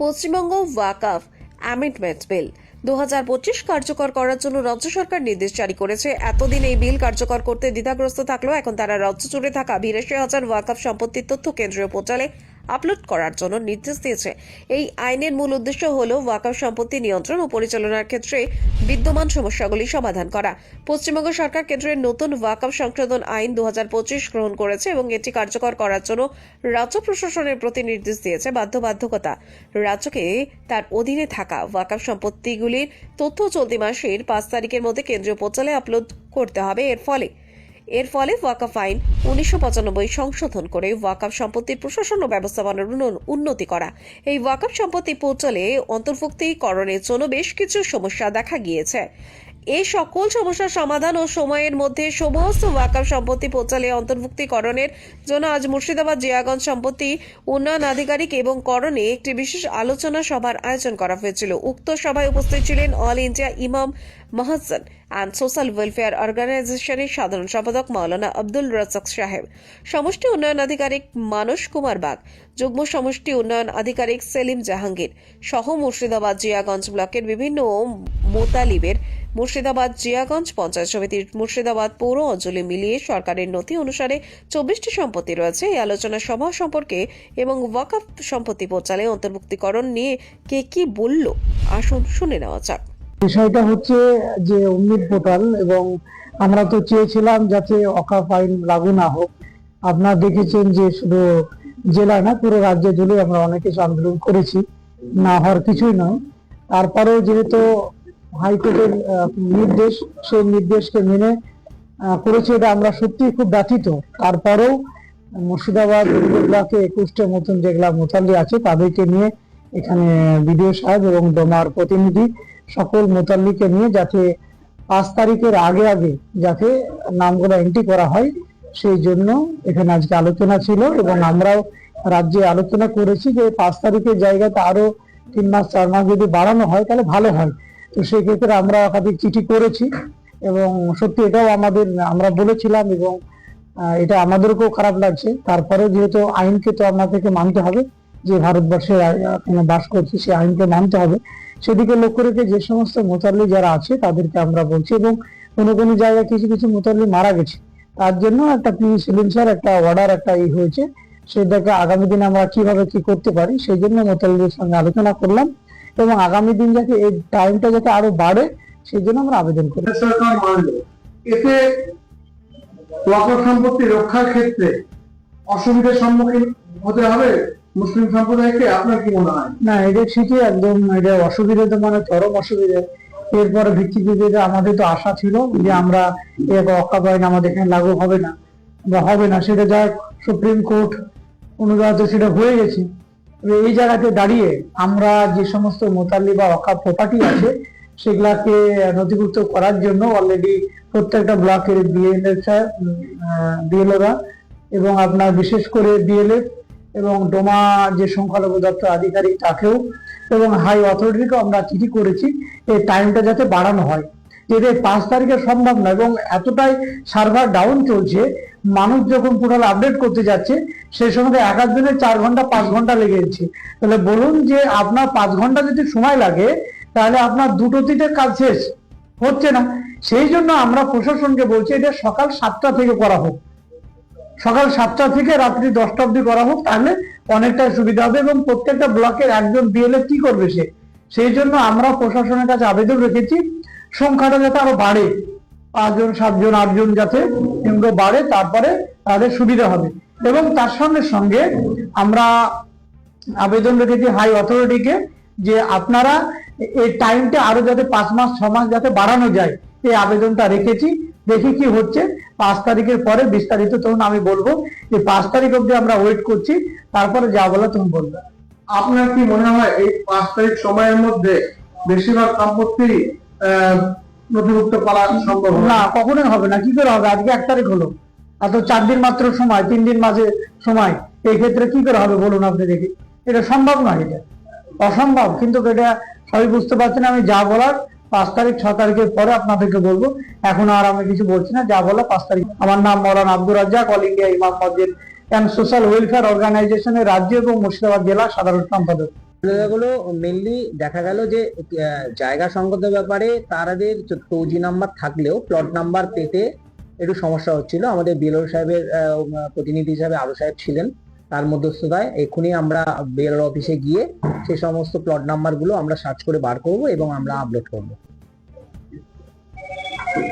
পশ্চিমবঙ্গ ওয়াকাফ amendment bill. দু পঁচিশ কার্যকর করার জন্য রাজ্য সরকার নির্দেশ জারি করেছে। এতদিন এই বিল কার্যকর করতে দ্বিধাগ্রস্ত থাকলেও এখন তারা রাজ্য জুড়ে থাকা বিরাশি হাজার ওয়াকাফ সম্পত্তির তথ্য কেন্দ্রীয় পোর্টালে আপলোড করার জন্য নির্দেশ দিয়েছে। এই আইনের মূল উদ্দেশ্য হল ওয়াকাফ সম্পত্তি নিয়ন্ত্রণ ও পরিচালনার ক্ষেত্রে বিদ্যমান সমস্যাগুলি সমাধান করা। পশ্চিমবঙ্গ সরকার কেন্দ্রের নতুন ওয়াকাফ সংশোধন আইন দু হাজার পঁচিশ গ্রহণ করেছে এবং এটি কার্যকর করার জন্য রাজ্য প্রশাসনের প্রতি নির্দেশ দিয়েছে বাধ্যবাধকতা। রাজ্যকে তার অধীনে থাকা ওয়াকাফ সম্পত্তিগুলির তথ্য চলতি মাসের পাঁচ তারিখের মধ্যে কেন্দ্রীয় পোর্টালে আপলোড করতে হবে। এর ফলে এর ফলে ওয়াকাফ আইন উনিশশো পঁচানব্বই সংশোধন করে ওয়াকাফ সম্পত্তির প্রশাসন ও ব্যবস্থাপনার উন্ন- উন্নতি করা। এই ওয়াকাফ সম্পত্তি পোর্টালে অন্তর্ভুক্তিকরণের জন্য বেশ কিছু সমস্যা দেখা গিয়েছে। এই সকল সমস্যার সমাধান ও সময়ের মধ্যে সমস্ত ওয়াকাফ সম্পত্তি পোর্টালে অন্তর্ভুক্তিকরণের জন্য আজ মুর্শিদাবাদ জিয়াগঞ্জ সম্পত্তি উন্নয়ন আধিকারিক এবং করণে একটি বিশেষ আলোচনা সভার আয়োজন করা হয়েছিল। উক্ত সভায় উপস্থিত ছিলেন অল ইন্ডিয়া ইমাম মহাজন অ্যান্ড সোশ্যাল ওয়েলফেয়ার অর্গানাইজেশনের সাধারণ সম্পাদক মাওলানা আব্দুল রাজাক সাহেব। সমষ্টি উন্নয়ন আধিকারিক মানস কুমার বাগ, যুগ্ম সমষ্টি উন্নয়ন আধিকারিক সেলিম জাহাঙ্গীর সহ মুর্শিদাবাদ জিয়াগঞ্জ ব্লকের বিভিন্ন মোতালিবের মুর্শিদাবাদ জিয়াগঞ্জ পঞ্চায়েত সমিতির মুর্শিদাবাদ পৌর অঞ্চলে মিলিয়ে সরকারের নথি অনুসারে চব্বিশটি সম্পত্তি রয়েছে। এই আলোচনা সভা সম্পর্কে এবং ওয়াকআপ সম্পত্তি পোর্টালে অন্তর্ভুক্তিকরণ নিয়ে কে কি বলল, আসুন শুনে নেওয়া যাক। বিষয়টা হচ্ছে যে উম্মিদ পোর্টাল এবং আমরা তো চেয়েছিলাম যাতে অকাফ আইন লাগু না হোক। আপনারা দেখেছেন যে শুধু জেলা না, পুরো রাজ্য জুড়ে আমরা অনেক কিছু আন্দোলন করেছি। না হওয়ার কিছুই নয়। তারপরেও যেহেতু হাইকোর্টের নির্দেশ, সেই নির্দেশকে মেনে করেছি এটা আমরা সত্যি খুব ব্যথিত। তারপরেও মুর্শিদাবাদ ব্লকে একুশটা মতন যেগুলা মোতালি আছে, তাদেরকে নিয়ে এখানে বিডিও সাহেব এবং ডোমার প্রতিনিধি সকল মোতাল্লিকে নিয়ে যাতে পাঁচ তারিখের আগে আগে যাতে নামগুলো এন্ট্রি করা হয়, সেই জন্য এখানে আজকে আলোচনা ছিল এবং আমরাও রাজ্যে আলোচনা করেছি যে পাঁচ তারিখের জায়গাতে আরও তিন মাস, চার মাস যদি বাড়ানো হয়, তাহলে ভালো হয়। তো সেক্ষেত্রে আমরা একাধিক চিঠি করেছি এবং সত্যি এটাও আমাদের, আমরা বলেছিলাম এবং এটা আমাদেরকেও খারাপ লাগছে। তারপরে যেহেতু আইনকে তো আমাদেরকে মানতে হবে, যে ভারতবর্ষে বাস করছি, সে আইনকে মানতে হবে। সেদিকে লক্ষ্য রেখে যে সমস্ত মোতাল্লি যারা আছে, তাদেরকে আমরা বলছি এবং কোনো কোনো জায়গায় কিছু কিছু মোতাল্লি মারা গেছে। তার জন্য একটা সিলেন্সার একটা অর্ডার একটা ই হয়েছে। সেটাকে আগামী দিনে আমরা কীভাবে কি করতে পারি, সেই জন্য মোতাল্লিদের সঙ্গে আলোচনা করলাম। এবং আগামী দিন যাতে এই টাইমটা যাতে আরও বাড়ে সেই জন্য আমরা আবেদন করি। সরকার মানল এতে ওয়াকফ সম্পত্তি রক্ষার ক্ষেত্রে অসুবিধার সম্মুখীন হতে হবে মুসলিম সম্প্রদায়কে। আপনার কি মনে হয়? না এটা ঠিকই একদম এটা অসুবিধা তো মানে চরম অসুবিধা। এরপরে ভিত্তিতে আমাদের তো আশা ছিল যে আমরা এক অক্কা আইন আমাদের এখানে লাগু হবে না বা হবে না সেটা যা সুপ্রিম কোর্ট অনুদাতে সেটা হয়ে গেছে। এই জায়গাতে দাঁড়িয়ে আমরা যে সমস্ত মোতাল্লি বা অকা প্রপার্টি আছে, সেগুলাকে নথিভুক্ত করার জন্য অলরেডি প্রত্যেকটা ব্লকের বিএলএফ এবং আপনার বিশেষ করে বিএলএফ এবং ডোমা যে সংখ্যালঘু দপ্তর আধিকারিক তাকেও এবং হাই অথরিটিকেও আমরা চিঠি করেছি, এই টাইমটা যাতে বাড়ানো হয়। এদের পাঁচ তারিখে সম্ভব না এবং এতটাই সার্ভার ডাউন চলছে, মানুষ যখন পোর্টাল আপডেট করতে যাচ্ছে সেই সময় এক একজনের চার ঘণ্টা, পাঁচ ঘণ্টা লেগে যাচ্ছে। তাহলে বলুন যে আপনার পাঁচ ঘণ্টা যদি সময় লাগে, তাহলে আপনার দুটো তিনটে কাজ শেষ। হচ্ছে না। সেই জন্য আমরা প্রশাসনকে বলছি, এটা সকাল সাতটা থেকে করা হোক। সকাল সাতটা থেকে রাত্রি দশটা অবধি করা হোক, তাহলে অনেকটাই সুবিধা হবে এবং প্রত্যেকটা ব্লকের একজন বিএলএ কি করবে সে? সেই জন্য আমরা প্রশাসনের কাছে আবেদন রেখেছি। সংখ্যাটা যাতে আরও বাড়ে। পাঁচজন, সাতজন, আটজন যাতে এগুলো বাড়ে, তারপরে তাদের সুবিধা হবে। এবং তার সঙ্গে সঙ্গে আমরা আবেদন রেখেছি হাই অথরিটিকে যে আপনারা এই টাইমটা আরও যাতে পাঁচ মাস, ছ মাস যাতে বাড়ানো যায়, এই আবেদনটা রেখেছি। দেখি কি হচ্ছে। পাঁচ তারিখের পরে বিস্তারিত তখন আমি বলব যে পাঁচ তারিখ অব্দি আমরা ওয়েট করছি, তারপরে যা বলা তুমি বলবে। আপনার কি মনে হয় এই পাঁচ তারিখ সময়ের মধ্যে বেশিরভাগ সম্পত্তি নথিভুক্ত করা সম্ভব না। কখনোই হবে না। কি করে হবে? আজকে এক তারিখ হলো। আর চার দিন মাত্র সময়, তিন দিন মাঝে সময়। এই ক্ষেত্রে কি করে হবে বলুন আপনি দেখি। এটা সম্ভব নয় এটা। অসম্ভব। কিন্তু এটা সবই বুঝতে পারছেন আমি যা বলার, পাঁচ তারিখ, ছ তারিখের পরে আপনাদেরকে বলব। এখন আর আমি কিছু বলছি না, যা বলা পাঁচ তারিখ। আমার নাম মৌলানা আব্দুর রাজ্জাক অল ইন্ডিয়া ইমাম মসজিদ অ্যান্ড সোশ্যাল ওয়েলফেয়ার অর্গানাইজেশনের রাজ্য এবং মুর্শিদাবাদ জেলা সাধারণ সম্পাদক। গুলো মেনলি দেখা গেল যে জায়গা সংক্রান্ত ব্যাপারে তারাদের টৌজি নাম্বার থাকলেও প্লট নাম্বার পেতে একটু সমস্যা হচ্ছিল। আমাদের বিএলও সাহেবের প্রতিনিধি হিসাবে আরও সাহেব ছিলেন। তার মধ্যস্থতায় এক্ষুনি আমরা বিএলও অফিসে গিয়ে সে সমস্ত প্লট নাম্বারগুলো আমরা সার্চ করে বার করব এবং আমরা আপলোড করব।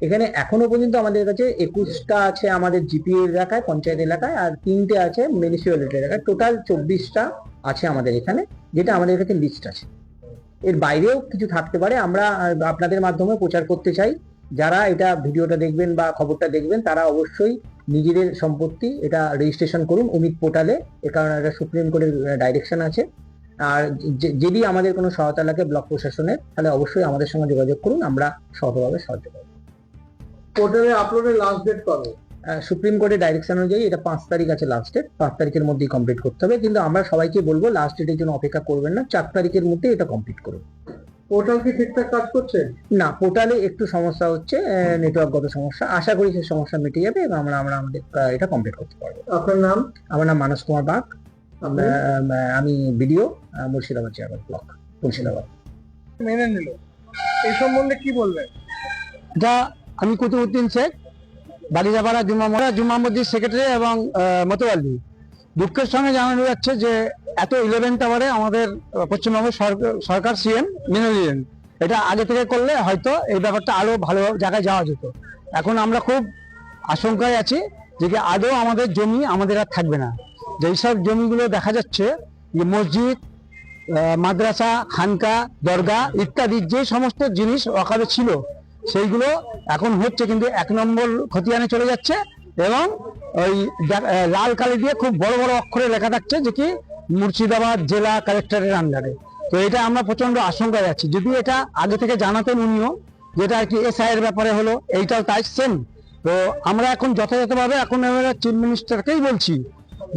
এখানে এখনও পর্যন্ত আমাদের কাছে একুশটা আছে আমাদের জিপি এলাকায়, পঞ্চায়েত এলাকায়, আর তিনটে আছে মিউনিসিপ্যালিটি এলাকায়। টোটাল চব্বিশটা আছে আমাদের এখানে, যেটা আমাদের কাছে লিস্ট আছে। এর বাইরেও কিছু থাকতে পারে, আমরা আপনাদের মাধ্যমে প্রচার করতে চাই। যারা এটা ভিডিওটা দেখবেন বা খবরটা দেখবেন, তারা অবশ্যই নিজেদের সম্পত্তি এটা রেজিস্ট্রেশন করুন অমিত পোর্টালে। এ কারণে এটা সুপ্রিম কোর্টের ডাইরেকশন আছে। আর যদি আমাদের কোনো সহায়তা লাগে ব্লক প্রশাসনের তাহলে অবশ্যই আমাদের সঙ্গে যোগাযোগ করুন, আমরা সহভাবে সাহায্য করব। পোর্টালে আপলোডের লাস্ট ডেট কবে? সুপ্রিম কোর্টের ডাইরেকশন অনুযায়ী এটা পাঁচ তারিখ আছে লাস্ট ডেট পাঁচ তারিখের মধ্যেই কমপ্লিট করতে হবে। কিন্তু আমরা সবাইকে বলব লাস্ট ডেটের জন্য অপেক্ষা করবেন না চার তারিখের মধ্যে এটা কমপ্লিট করুন। পোর্টাল কি ঠিকঠাক কাজ করছে? না পোর্টালে একটু সমস্যা হচ্ছে নেটওয়ার্কগত সমস্যা। আশা করি সেই সমস্যা মিটে যাবে এবং আমরা আমরা আমাদের এটা কমপ্লিট করতে পারব। আপনার নাম? আমার নাম মানস কুমার বাগ আমি BDO Murshidabad chairman block Murshidabad. মেনে নিল। এই সম্বন্ধে কি বলবেন? এটা আমি কুতুবুদ্দিন শেখ বালিজাপাড়া জুম্মা জুম্মা মসজিদ সেক্রেটারি এবং আহ, মতোয়াল্লি। দুঃখের সঙ্গে জানানো যাচ্ছে যে এত ইলেভেন টাওয়ারে আমাদের পশ্চিমবঙ্গ সরকার- সিএম মেনে নিলেন এটা আগে থেকে করলে হয়তো এই ব্যাপারটা আরও ভালো জায়গায় যাওয়া যেত। এখন আমরা খুব আশঙ্কায় আছি যে কি আদৌ আমাদের জমি আমাদের আর থাকবে না। যেই সব জমিগুলো দেখা যাচ্ছে যে মসজিদ মাদ্রাসা খানকা দরগা ইত্যাদি যে সমস্ত জিনিস ওখানে ছিল সেইগুলো এখন হচ্ছে কিন্তু এক নম্বর খতিয়ানে চলে যাচ্ছে এবং ওই লাল কালি দিয়ে খুব বড় বড় অক্ষরে লেখা থাকছে যে কি, মুর্শিদাবাদ জেলা কালেক্টরের আন্ডারে তো এটা আমরা প্রচণ্ড আশঙ্কায় যাচ্ছি যদি এটা আগে থেকে জানাতেন উনিও যেটা আর কি এসআই এর ব্যাপারে হলো, এইটাও তাই সেম তো আমরা এখন যথাযথভাবে এখন চিফ মিনিস্টারকেই বলছি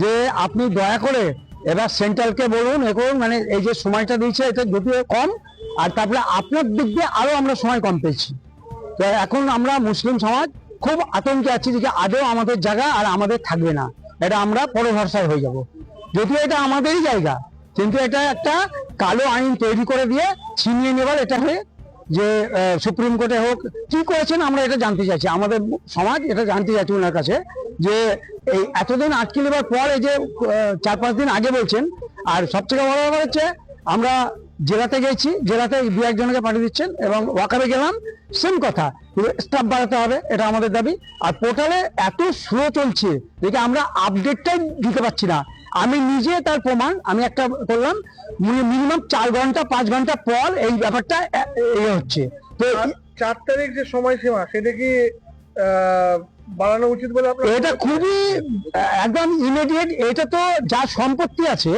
যে আপনি দয়া করে এবার সেন্ট্রালকে বলুন এ করুন মানে এই যে সময়টা দিয়েছে, এটা যদিও কম, আর তারপরে আপনার দিক দিয়ে আরও আমরা সময় কম পেয়েছি। এখন আমরা মুসলিম সমাজ খুব আতঙ্কে আছি যে আদৌ আমাদের জায়গা আর আমাদের থাকবে না। এটা আমরা পরে ভরসায় হয়ে যাব। যদিও এটা আমাদেরই জায়গা, কিন্তু এটা একটা কালো আইন তৈরি করে দিয়ে ছিনিয়ে নেবার এটা হয়ে যে সুপ্রিম কোর্টে হোক, কি করেছেন আমরা এটা জানতে চাইছি। আমাদের সমাজ এটা জানতে চাইছি ওনার কাছে যে, এই এতদিন আটকে নেবার পর এই যে চার পাঁচ দিন আগে বলছেন, আর সবথেকে বড় ব্যাপার হচ্ছে আমরা জেলাতে গেছি জেলাতে দু একজনকে পাঠিয়ে দিচ্ছেন এবং ওয়াকাবে গেলাম সেম কথা। স্টাফ বাড়াতে হবে এটা আমাদের দাবি। আর পোর্টালে এত স্লো চলছে দেখে আমরা আপডেটটাই দিতে পারছি না। আমি নিজে তার প্রমাণ আমি একটা করলাম মিনিমাম চার ঘণ্টা পাঁচ ঘণ্টা পর এই ব্যাপারটা এ হচ্ছে। তো চার তারিখ যে সময়সীমা সেটা কি বাড়ানো উচিত বলে এটা খুবই একদম ইমিডিয়েট এটা তো যা সম্পত্তি আছে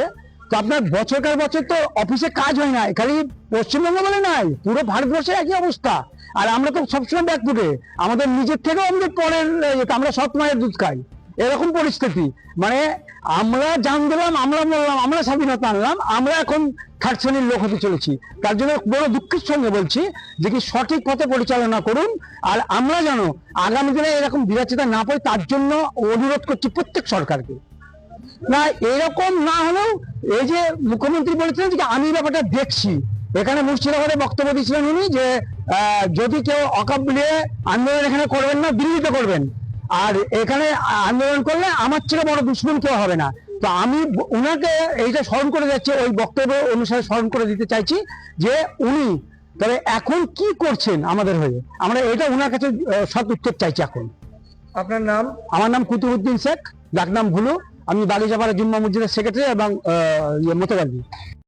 তো আপনার বছরকার বছর তো অফিসে কাজ হয় না খালি পশ্চিমবঙ্গ বলে নাই, পুরো ভারতবর্ষে একই অবস্থা। আর আমরা তো সবসময় ব্যাকফুটে, আমাদের নিজের থেকেও আমাদের পরের আমরা সৎ মায়ের দুধ খাই। এরকম পরিস্থিতি। মানে আমরা জান দিলাম আমরা বললাম, আমরা স্বাধীনতা আনলাম, আমরা এখন থার্ড শ্রেণির লোক হতে চলেছি। তার জন্য বড় দুঃখের সঙ্গে বলছি যে কি সঠিক পথে পরিচালনা করুন, আর আমরা যেন আগামী দিনে এরকম বিরাচিতা না পাই, তার জন্য অনুরোধ করছি প্রত্যেক সরকারকে। না এরকম না হলেও এই যে মুখ্যমন্ত্রী বলেছিলেন যে আমি ব্যাপারটা দেখছি। এখানে মুর্শিদাবাদে বক্তব্য দিয়েছিলেন উনি যে যদি কেউ নিয়ে আন্দোলন এখানে করবেন না দিল্লিতে করবেন। আর এখানে আন্দোলন করলে আমার থেকে বড় দুশ্মন কেউ হবে না। তো আমি উনাকে এইটা স্মরণ করে যাচ্ছে ওই বক্তব্য অনুসারে স্মরণ করে দিতে চাইছি যে উনি তবে এখন কি করছেন আমাদের হয়ে? আমরা এটা ওনার কাছে সৎ উত্তর চাইছি এখন। আপনার নাম? আমার নাম কুতুবুদ্দিন শেখ ডাকনাম ভুলু। আমি বাগিচাপাড়া জুম্মা মসজিদের সেক্রেটারি এবং ইয়ে মোতাবাল্লি